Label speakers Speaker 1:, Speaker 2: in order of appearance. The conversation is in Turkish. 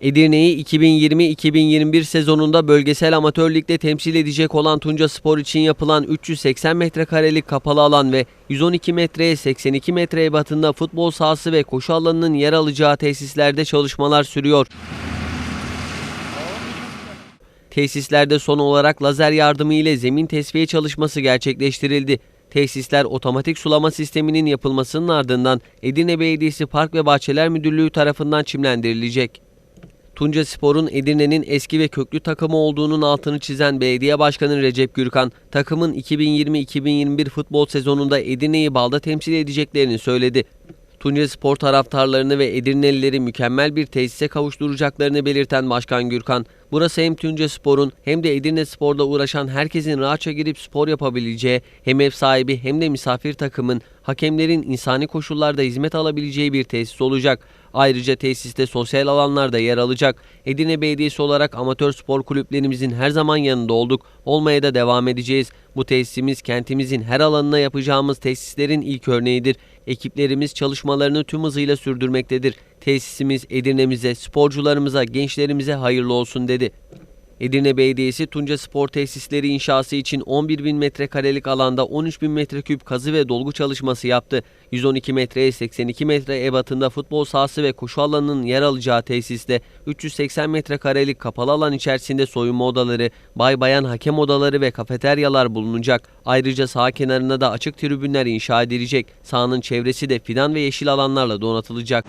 Speaker 1: Edirne'yi 2020-2021 sezonunda bölgesel amatör ligde temsil edecek olan Tunca Spor için yapılan 380 metrekarelik kapalı alan ve 112 metreye 82 metre ebatında futbol sahası ve koşu alanının yer alacağı tesislerde çalışmalar sürüyor. Tesislerde son olarak lazer yardımı ile zemin tesviye çalışması gerçekleştirildi. Tesisler otomatik sulama sisteminin yapılmasının ardından Edirne Belediyesi Park ve Bahçeler Müdürlüğü tarafından çimlendirilecek. Tunca Spor'un Edirne'nin eski ve köklü takımı olduğunun altını çizen Belediye Başkanı Recep Gürkan, takımın 2020-2021 futbol sezonunda Edirne'yi balda temsil edeceklerini söyledi. Tunca Spor taraftarlarını ve Edirnelileri mükemmel bir tesise kavuşturacaklarını belirten Başkan Gürkan, burası hem Tunca Spor'un hem de Edirne Spor'da uğraşan herkesin rahatça girip spor yapabileceği, hem ev sahibi hem de misafir takımın, hakemlerin insani koşullarda hizmet alabileceği bir tesis olacak. Ayrıca tesiste sosyal alanlar da yer alacak. Edirne Belediyesi olarak amatör spor kulüplerimizin her zaman yanında olduk. Olmaya da devam edeceğiz. Bu tesisimiz kentimizin her alanına yapacağımız tesislerin ilk örneğidir. Ekiplerimiz çalışmalarını tüm hızıyla sürdürmektedir. Tesisimiz Edirne'mize, sporcularımıza, gençlerimize hayırlı olsun dedi. Edirne Belediyesi Tunca Spor Tesisleri inşası için 11 bin metrekarelik alanda 13 bin metreküp kazı ve dolgu çalışması yaptı. 112 metreye 82 metre ebatında futbol sahası ve koşu alanının yer alacağı tesiste 380 metrekarelik kapalı alan içerisinde soyunma odaları, bay bayan hakem odaları ve kafeteryalar bulunacak. Ayrıca saha kenarına da açık tribünler inşa edilecek. Sahanın çevresi de fidan ve yeşil alanlarla donatılacak.